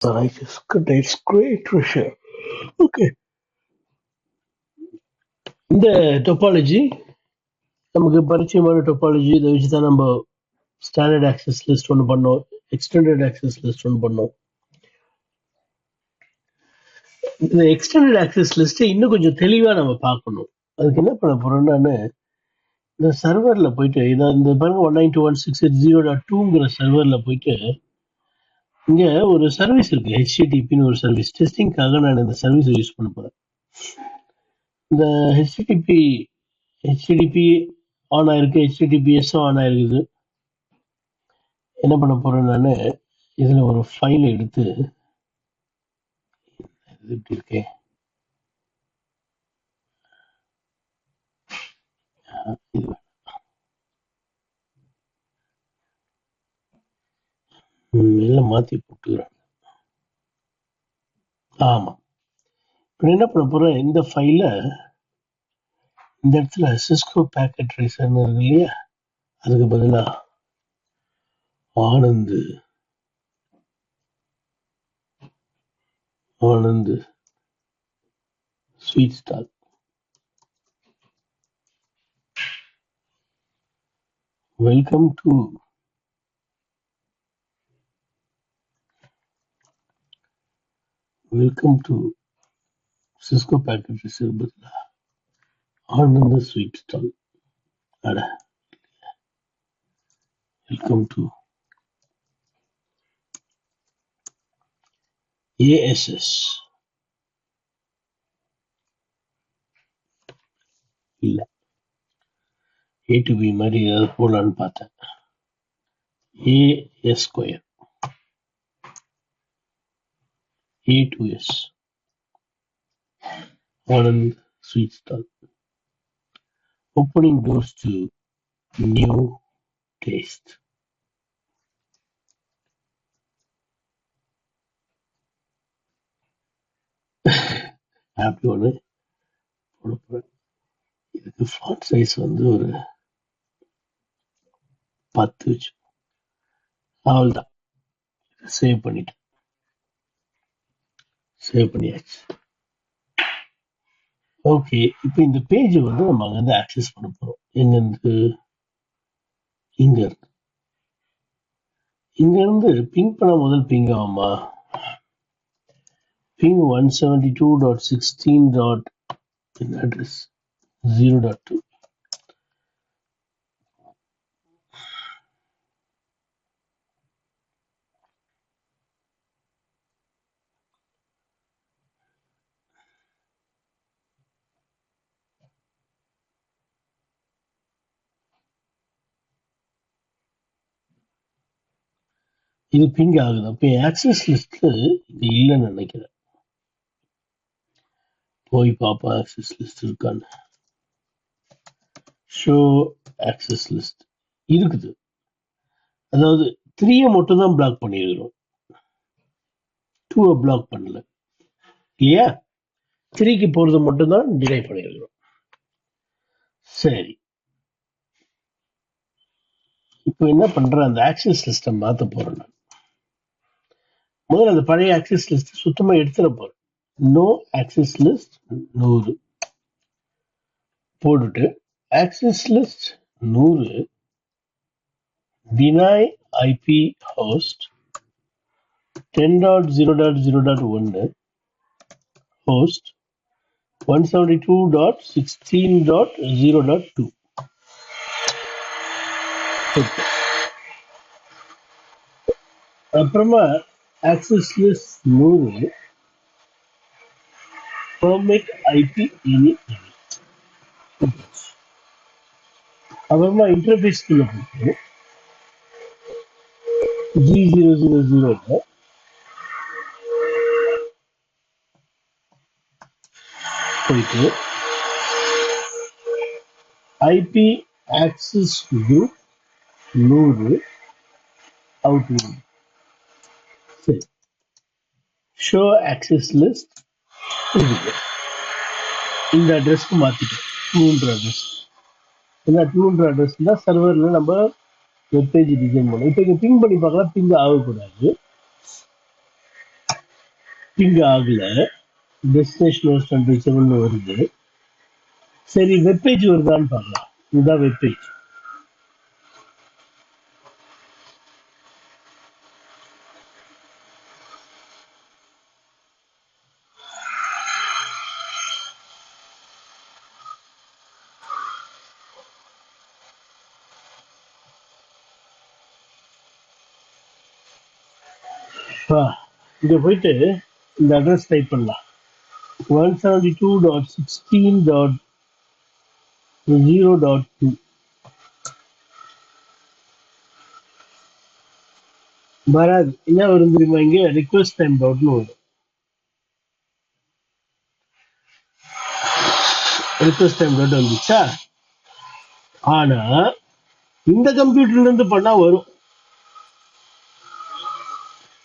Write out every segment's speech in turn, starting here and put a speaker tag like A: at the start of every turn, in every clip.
A: The just contains great treasure. Okay. இந்த topology நமக்கு பரிச்சயமான டொப்பாலஜி இதை வச்சு தான் நம்ம ஸ்டாண்டர்ட் ஆக்சஸ் லிஸ்ட் ஒன்று பண்ணோம் எக்ஸ்டெண்டட் ஆக்சஸ் லிஸ்ட் ஒன்று பண்ணோம் இந்த எக்ஸ்டெண்டட் ஆக்சஸ் லிஸ்ட்டை இன்னும் கொஞ்சம் தெளிவாக நம்ம பார்க்கணும் அதுக்கு என்ன பண்ண போறோம்னான்னு இந்த சர்வரில் போயிட்டு இதை இந்த பாருங்க one nine two one six eight zero dot டூங்கிற சர்வரில் போயிட்டு இங்க ஒரு சர்வீஸ் இருக்கு ஹெச்டிடிபின்னு ஒரு சர்வீஸ் டெஸ்டிங்காக நான் இந்த சர்வீஸை யூஸ் பண்ண போறேன். இந்த ஹெச்டிடிபி ஹெச்டிடிபி ஆன் ஆயிருக்கு ஹெச்டிடிபிஎஸும் ஆன் ஆயிருக்குது. என்ன பண்ண போறேன் நான் இதுல ஒரு ஃபைல் எடுத்து இது இப்படி இருக்கே? இது. ம், எல்லாம் மாத்தி போட்டுக்கிறாங்க. ஆமா. இப்ப என்ன பண்ண போற இந்த ஃபைல இந்த இடத்துல சிஸ்கோ பேக்கெட் ரைசர்னு இருக்கு இல்லையா? அதுக்கு பதிலா Anand. Anand. Sweet stall welcome to welcome to Cisco Packet tracer on the sweet stall அட welcome to A S S இல்லை ஏ டு பி மாதிரி ஏதாவது போடலான்னு பார்த்தேன் A S square A to S Anand sweet stall opening doors to new taste அப்படி ஒன்று போட போகிறேன் இதுக்கு ஃபாண்ட் சைஸ் வந்து ஒரு பத்து வச்சு அவ்வளோதான் சேவ் பண்ணிட்டேன் சேவ் பண்ணியாச்சு. ஓகே இப்போ இந்த பேஜ் வந்து நம்ம அங்கேருந்து ஆக்சஸ் பண்ண போகிறோம் எங்கேருந்து? இங்க இருந்து இங்க இருந்து பிங் பண்ண முதல் பிங் ஆகுமா? Ping one seventy two dot sixteen dot address zero dot two இது பிங் ஆகுது. அப்போ ஆக்சஸ் லிஸ்ட் இது இல்லைன்னு நினைக்கிறேன். போய் பார்ப்போம் ஆக்சஸ் லிஸ்ட் இருக்கான்னு. ஷோ ஆக்சஸ் லிஸ்ட் இருக்குது. அதாவது த்ரீயை மட்டும் தான் பிளாக் பண்ணியிருக்கிறோம் டூவை பிளாக் பண்ணல. இல்லையா? த்ரீக்கு போறது மட்டும் தான் பண்ணியிருக்கிறோம் சரி. இப்போ என்ன பண்ற? அந்த ஆக்சஸ் லிஸ்ட்டை மாற்ற போறேன் நான். முதல்ல அந்த பழைய ஆக்சிஸ் லிஸ்ட் சுத்தமா எடுத்துட போறேன். நோ ஆக்சிஸ் லிஸ்ட் நூறு. போட்டுட்டு ஆக்சிஸ் லிஸ்ட் நூறு. Deny IP host ten dot zero dot zero dot ஒன்று host one seventy two dot sixteen dot zero dot two அப்புறமா ஆக்சஸ் லிஸ்ட் நூறு பெர்மிட் ஐபி இனி அப்புறமா இன்டர்ஃபேஸ்க்குள்ள போட்டு ஜி ஜீரோ ஜீரோ ஜீரோல போயிட்டு ஐபி ஆக்சஸ் குரூப் நூறு அவுட் சரி ஷோ ஆக்சஸ் லிஸ்ட் இருக்கு இந்த அட்ரஸ்க்கு மாற்றிட்டோம் டூன்ற அட்ரஸ் ஏன்னா டூன்ற அட்ரஸ் தான் சர்வரில் நம்ம வெப்பேஜ் டிசைன் பண்ணோம் இப்போ இங்கே பிங் பண்ணி பார்க்கலாம் பிங் ஆகக்கூடாது. பிங் ஆகல. டெஸ்டினேஷன் ஹோஸ்ட் அண்ட் ரீச்சபிள்னு வருது. சரி வெப்பேஜ் வருதான்னு பார்க்கலாம். இதுதான் வெப்பேஜ் இங்க போயிட்டு இந்த அட்ரஸ் டைப் பண்ணலாம். One seventy two dot sixteen dot zero dot two வராது என்ன வரும் தெரியுமா இங்க? ரிக்வஸ்ட் டைம் டாட்னு வரும். ரிக்வெஸ்ட் டைம் டாட் வந்துச்சா? ஆனா இந்த கம்ப்யூட்டர்ல இருந்து பண்ணா வரும்.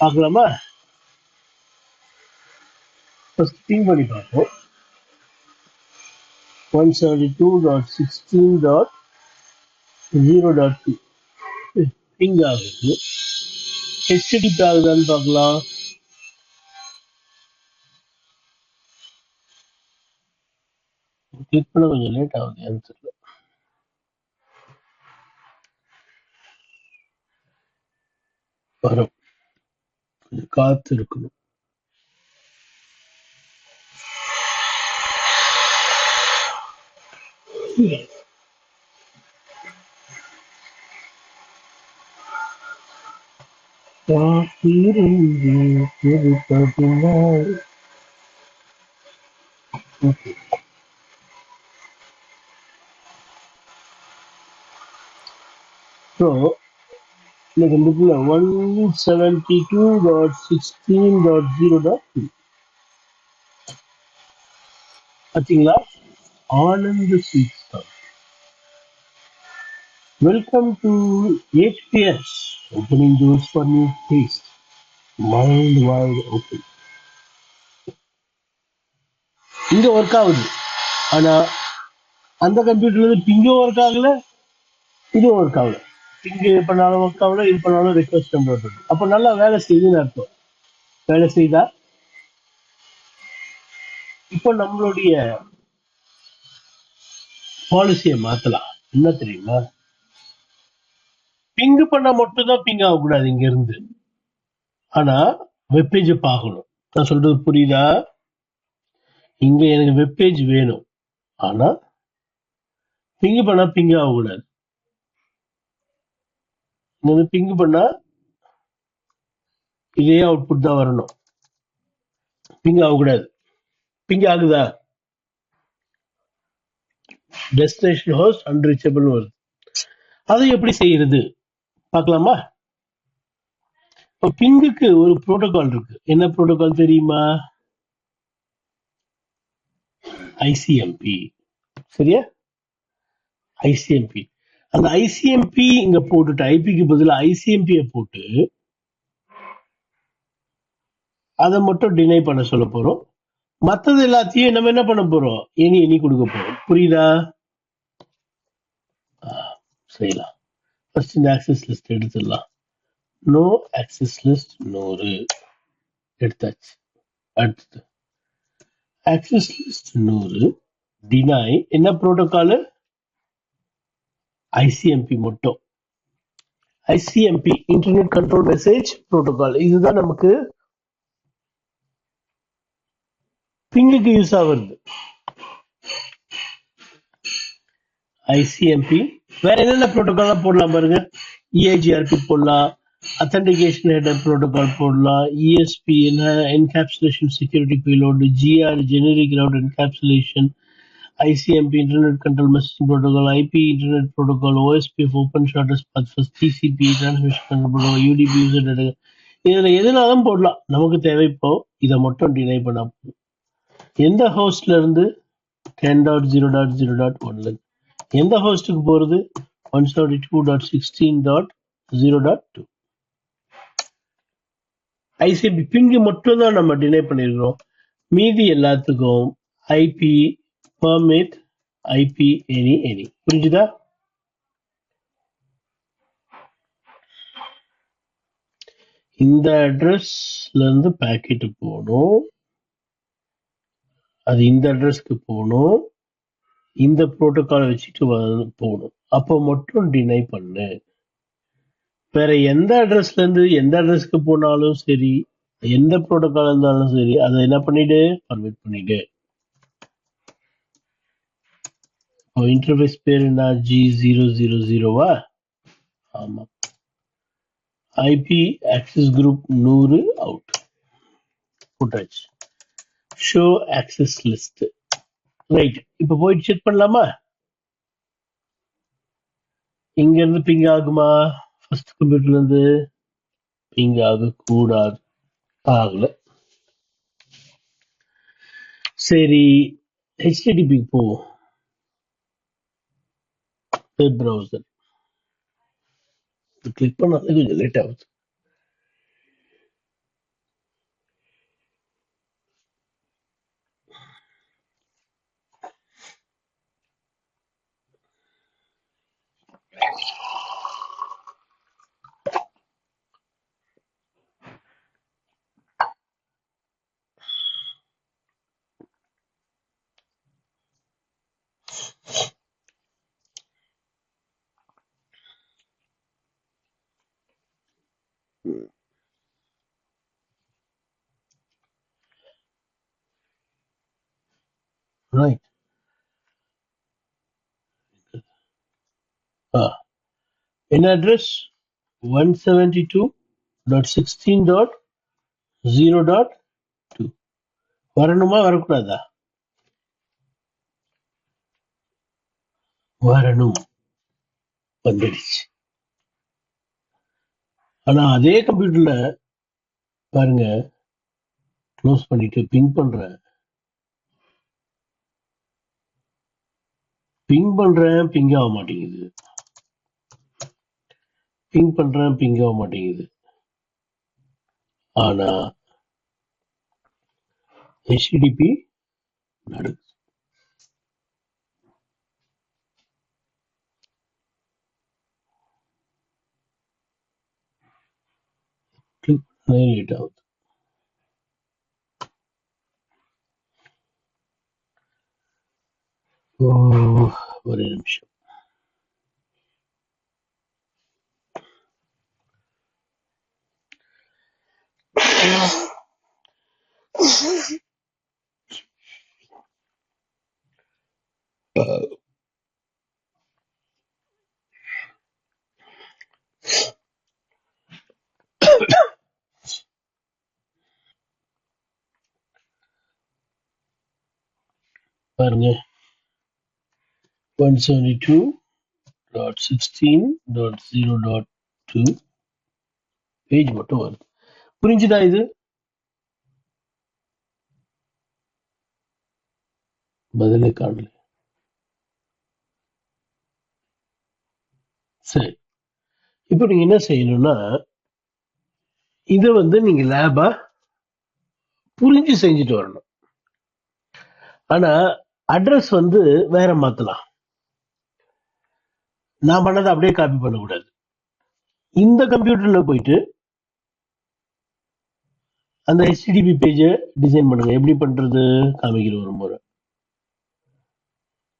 A: பார்க்கலாமா ஃபர்ஸ்ட் திங்க் பண்ணி பார்ப்போம் one seventy two dot sixteen dot zero dot two ping ஆகுது ஹெச்டிபி ஆகுதான்னு பார்க்கலாம் கிளிக் பண்ண கொஞ்சம் லேட் ஆகுது ஏன்னு தெரியல வரும் கொஞ்சம் காத்து இருக்கணும் காத்திருந்து கொடுத்ததினால் ஓகே ஸோ இன்னைக்கு இந்த இடத்துல one seventy two dot sixteen dot zero dot two பார்த்தீங்களா Anand sweet stall welcome to eight HPS opening doors for new taste mind wide open இங்கே ஒர்க் ஆகுது. ஆனால் அந்த கம்ப்யூட்டர்லேருந்து பிங்கும் ஒர்க் ஆகலை இதுவும் ஒர்க் ஆகலை. பிங்கு பண்ணாலும் ஒர்க் ஆகல இது பண்ணாலும் ரிக்வஸ்ட் பண்ணுறது அப்ப நல்லா வேலை செய்யுதுன்னு அர்த்தம். வேலை செய்தா? இப்போ நம்மளுடைய பாலிசியை மாத்தலாம். என்ன தெரியுமா? பிங்கு பண்ணா மட்டும்தான் பிங் ஆகக்கூடாது இங்க இருந்து ஆனா வெப்பேஜ் பார்க்கணும். நான் சொல்றது புரியுதா? இங்க எனக்கு வெப்பேஜ் வேணும். ஆனா பிங்கு பண்ணா பிங் ஆகக்கூடாது. இங்க வந்து பிங்க் பண்ணா இதே அவுட்புட் தான் வரணும். பிங் ஆகக்கூடாது. பிங் ஆகுதா? டெஸ்டினேஷன் ஹோஸ்ட் அன்ரீச்சபிள் வருது. அதை எப்படி செய்யறது? பார்க்கலாமா? இப்போ பிங்குக்கு ஒரு ப்ரோட்டோகால் இருக்கு. என்ன ப்ரோட்டோகால் தெரியுமா? ஐசிஎம்பி சரியா? ஐசிஎம்பி அந்த ஐசிஎம்பி இங்க போட்டுட்டு ஐபிக்கு பதிலா ஐசிஎம்பியை போட்டு அதை மட்டும் டினை பண்ண சொல்ல போறோம். மத்தது எல்லாத்தையும் நம்ம என்ன பண்ண போறோம்? இனி இனி கொடுக்க போறோம். புரியுதா? செய்யலாம் ஃபர்ஸ்ட் இந்த ஆக்சஸ் லிஸ்ட் எடுத்துடலாம். நோ ஆக்சஸ் லிஸ்ட் நூறு. எடுத்தாச்சு. அடுத்தது. ஆக்சஸ் லிஸ்ட் நூறு. டினை என்ன புரோட்டோகால் ஐசிஎம்பி மட்டும். ICMP internet control message protocol இதுதான் நமக்கு பிங்குக்கு யூஸ் ஆகுது ஐசிஎம்பி வேற என்னென்ன ப்ரோட்டோகால் போடலாம் பாருங்க? இஏஜிஆர்பி போடலாம் அத்தன்டிகேஷன் ஹெடர் ப்ரோட்டோகால் போடலாம் ESP encapsulation security payload GR generic route encapsulation ICMP internet control message protocol IP internet protocol OSPF open shortest purpose TCP transmission control protocol UDP user data இதுல எதுனாலும் போடலாம். நமக்கு தேவைப்போ இதை மட்டும் deny பண்ணா போதும். எந்த ஹோஸ்ட்ல இருந்து ten dot zero dot zero dot ஒன்ல எந்த ஹோஸ்டுக்கு போறது? One seventy two dot sixteen dot zero dot two ICMP ping மட்டும் தான் நம்ம டினை பண்ணியிருக்கிறோம். மீதி எல்லாத்துக்கும் IP permit IP any any புரிஞ்சுதா? இந்த அட்ரஸ்ல இருந்து பாக்கெட் போகணும். அது இந்த அட்ரஸ்க்கு போகணும். இந்த புரோட்டோகால் வச்சுட்டு போகணும். அப்போ மட்டும் டினை பண்ணு. வேற எந்த அட்ரஸ்ல இருந்து எந்த அட்ரஸ்க்கு போனாலும் சரி எந்த புரோட்டோகால் இருந்தாலும் சரி அதை என்ன பண்ணிடு? பர்மிட் பண்ணிடு இப்போ இன்டர்ஃபேஸ் பேர் என்ன ஜி ஜீரோ ஜீரோ ஜீரோவா ஆமாம் ஐபி ஆக்சிஸ் குரூப் நூறு அவுட் போட்டாச்சு ஷோ ஆக்சிஸ் லிஸ்ட் ரைட் இப்போ போயிட்டு செக் பண்ணலாமா? இங்க இருந்து பிங் ஆகுமா ஃபர்ஸ்ட் கம்ப்யூட்டர்ல இருந்து பிங் ஆக கூடாது ஆகல. சரி ஹெச்டிடிபி போ web browser. The click naale kuch jalate out. என்ன address one seventy two dot sixteen dot zero dot two வரணுமா வரக்கூடாதா வரணும் வந்துடுச்சு ஆனா அதே கம்ப்யூட்டர்ல பாருங்க க்ளோஸ் பண்ணிட்டு பிங் பண்றேன் பிங் பண்றேன் பிங் ஆக மாட்டேங்குது. பிங் பண்றேன் பிங் ஆக மாட்டேங்குது. ஆனா ஹெச்டிடிபி நடக்குது playing don't. Oh, what a uh, பாருங்க. One seventy two dot sixteen dot zero dot two page மட்டும் வருது. புரிஞ்சுதா இது? பதிலே காணல. சரி. இப்போ நீங்க என்ன செய்யணும்னா இதை வந்து நீங்க லேபா புரிஞ்சு செஞ்சுட்டு வரணும். ஆனா அட்ரஸ் வந்து வேற மாத்தலாம். நான் பண்ணதை அப்படியே காப்பி பண்ணக்கூடாது. இந்த கம்ப்யூட்டர்ல போயிட்டு அந்த ஹெச்டிடிபி பேஜை டிசைன் பண்ணுங்க. எப்படி பண்றது? காமிக்கிற ஒரு முறை.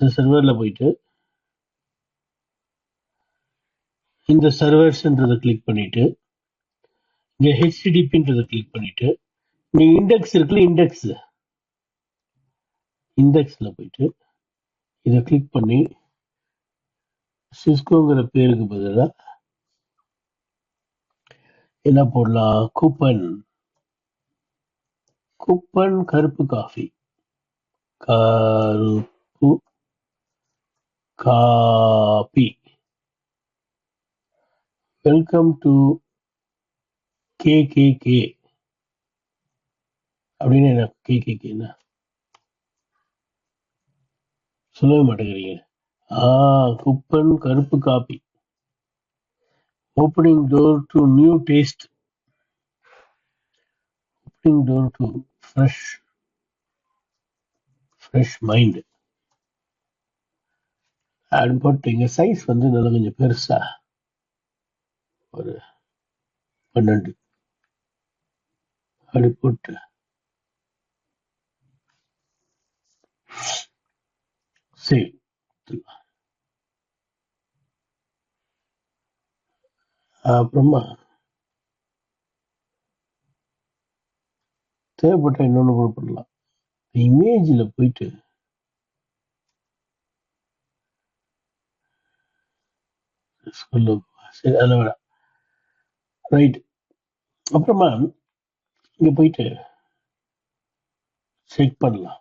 A: இந்த சர்வர்ல போயிட்டு இந்த சர்வர்ஸ்ன்றதை கிளிக் பண்ணிட்டு இங்க ஹெச்டிடிபின்றதை கிளிக் பண்ணிட்டு நீ இண்டெக்ஸ் இருக்குல்ல இண்டெக்ஸ் இண்டெக்ஸ்ல போயிட்டு இதை கிளிக் பண்ணி சிஸ்கோங்கிற பேருக்கு பதிலா என்ன போடலாம்? Kuppan Kuppan Karuppu coffee Karuppu coffee welcome to K K K அப்படின்னு என்ன? கே கே கே என்ன சொல்லவே மாட்டேங்கிறீங்க. ஆ Kuppan Karuppu coffee. Opening door to new taste opening door to fresh fresh mind அப்படின்னு போட்டு இங்க சைஸ் வந்து நல்லா கொஞ்சம் பெருசா. ஒரு பன்னெண்டு. அப்படி போட்டு Sí. அப்புறமா தேவைப்பட்ட இன்னொன்று கூட பண்ணலாம். இமேஜில் போயிட்டு சொல்லு சரி அதில் விட ரைட் அப்புறமா இங்கே போயிட்டு செக் பண்ணலாம்.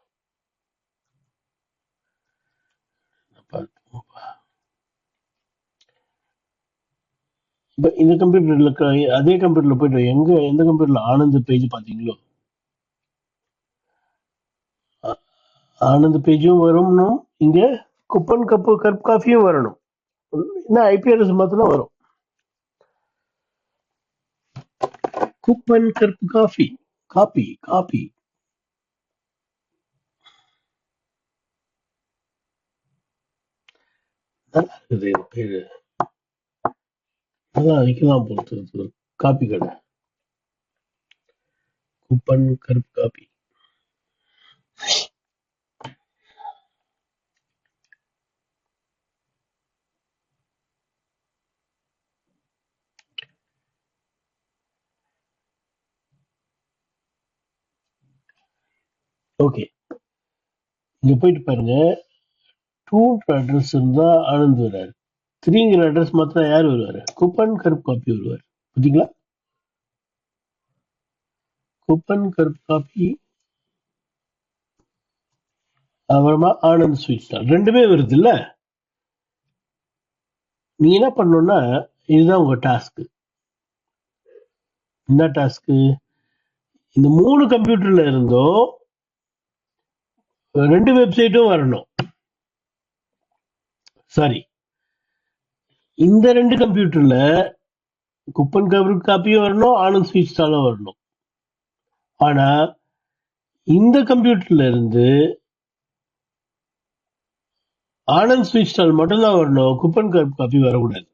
A: இப்போ இந்த கம்ப்யூட்டரில் அதே கம்ப்யூட்டரில் போயிட்டு எங்க எந்த கம்ப்யூட்டரில் ஆனந்த் பேஜ் பார்த்தீங்களோ? ஆனந்த் பேஜும் வரணும். இங்க குப்பன் கப்பு கப் காஃபியும் வரணும். என்ன ஐபிஆர்எஸ் மாத்திரம் வரும். குப்பன் கருப்பு காஃபி காபி காபி நல்லா இருக்குது இது பேரு அதான் வைக்கலாம் பொறுத்து காப்பி கடை. குப்பன் கருப்பு காப்பி. ஓகே. இங்க போயிட்டு பாருங்க. டூன்ற அட்ரஸ் இருந்தா ஆனந்த் வர்றாரு த்ரீங்கிற அட்ரஸ் மாத்திரம் யார் வருவாரு? குப்பன் கருப்பு காப்பி வருவார். பார்த்தீங்களா குப்பன் கருப்பு காப்பி அப்புறமா ஆனந்த் ஸ்வீட் ஸ்டால் ரெண்டுமே வருது இல்ல நீ என்ன பண்ணணும்னா இதுதான் உங்க டாஸ்க் என்ன டாஸ்க் இந்த மூணு கம்ப்யூட்டர்ல இருந்தும் ரெண்டு வெப்சைட்டும் வரணும். சாரி. இந்த ரெண்டு கம்ப்யூட்டர்ல குப்பன் கருப்பு காப்பியும் வரணும் ஆனந்த் ஸ்வீட் ஸ்டாலும் வரணும். ஆனா இந்த கம்ப்யூட்டர்ல இருந்து ஆனந்த் ஸ்வீட் ஸ்டால் மட்டும்தான் வரணும் குப்பன் கருப்பு காப்பி வரக்கூடாது.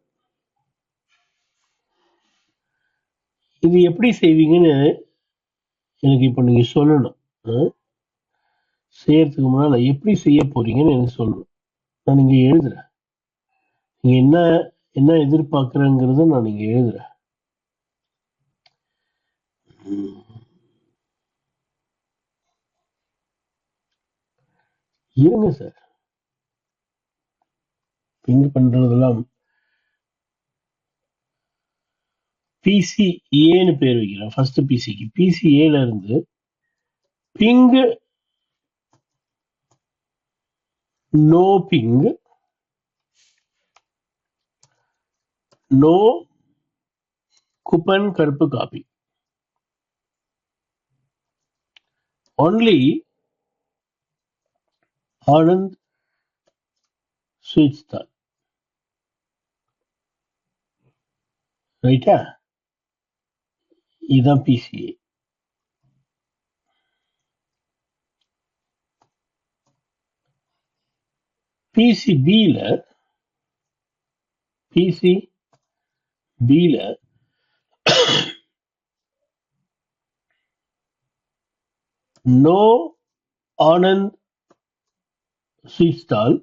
A: இது எப்படி செய்வீங்கன்னு எனக்கு இப்போ நீங்க சொல்லணும். ஆ? செய்யறதுக்கு முன்னால எப்படி செய்ய போறீங்கன்னு எனக்கு சொல்லணும். நான் இங்க எழுதுறேன். நீங்க என்ன என்ன எதிர்பார்க்குறேங்கிறத நான் இங்க எழுதுறேன். இருங்க சார். பிங் பண்றதெல்லாம் பிசி ஏன்னு பேர் வைக்கிறேன். ஃபர்ஸ்ட் பிசிக்கு பிசி ஏல இருந்து pink no ping no Kuppan Karuppu coffee only Anand sweet stall ரைட்டா இதுதான் பிசிஏ பிசி பில பிசி பில no Anand sweet stall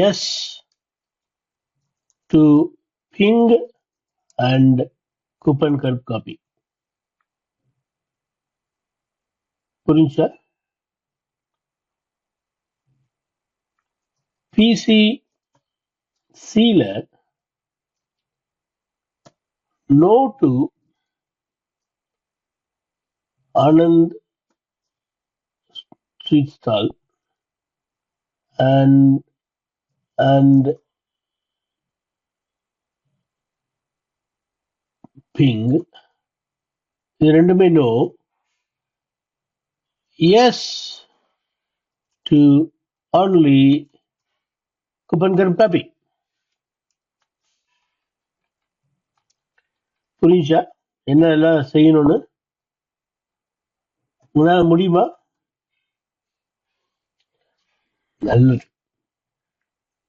A: S to ping and coupon Karuppu copy புரிஞ்சா பிசி சில no to Anand sweet stall and and ping இது ரெண்டுமே no yes to only Kuppan Karuppu coffee புரியுச்சா? என்ன எல்லாம் செய்யணும்னு? உங்களால முடியுமா? நல்லது.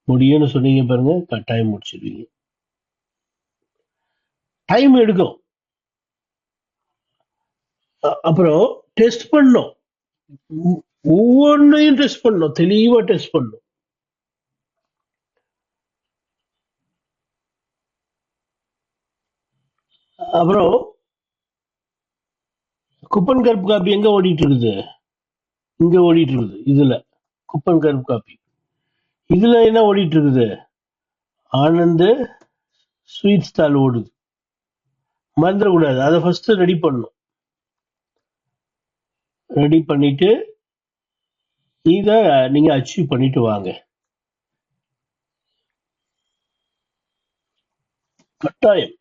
A: முடியும்னு சொன்னீங்க பாருங்க கட்டாயம் முடிச்சிருவீங்க. டைம் எடுக்கும். அப்புறம் டெஸ்ட் பண்ணோம் ஒவ்வொன்றையும் டெஸ்ட் பண்ணும் தெளிவா டெஸ்ட் பண்ணும். அப்புறம் குப்பன் கருப்பு காப்பி எங்க ஓடிட்டு இருக்குது? இங்க ஓடிட்டு இருக்குது இதுல. குப்பன் கருப்பு காப்பி. இதுல என்ன ஓடிட்டு இருக்குது? ஆனந்த் ஸ்வீட் ஸ்டால் ஓடுது. மறந்துடக்கூடாது. அதை ஃபர்ஸ்ட் ரெடி பண்ணும் ரெடி பண்ணிட்டு இதை நீங்க அச்சீவ் பண்ணிட்டு வாங்க. கட்டாயம்.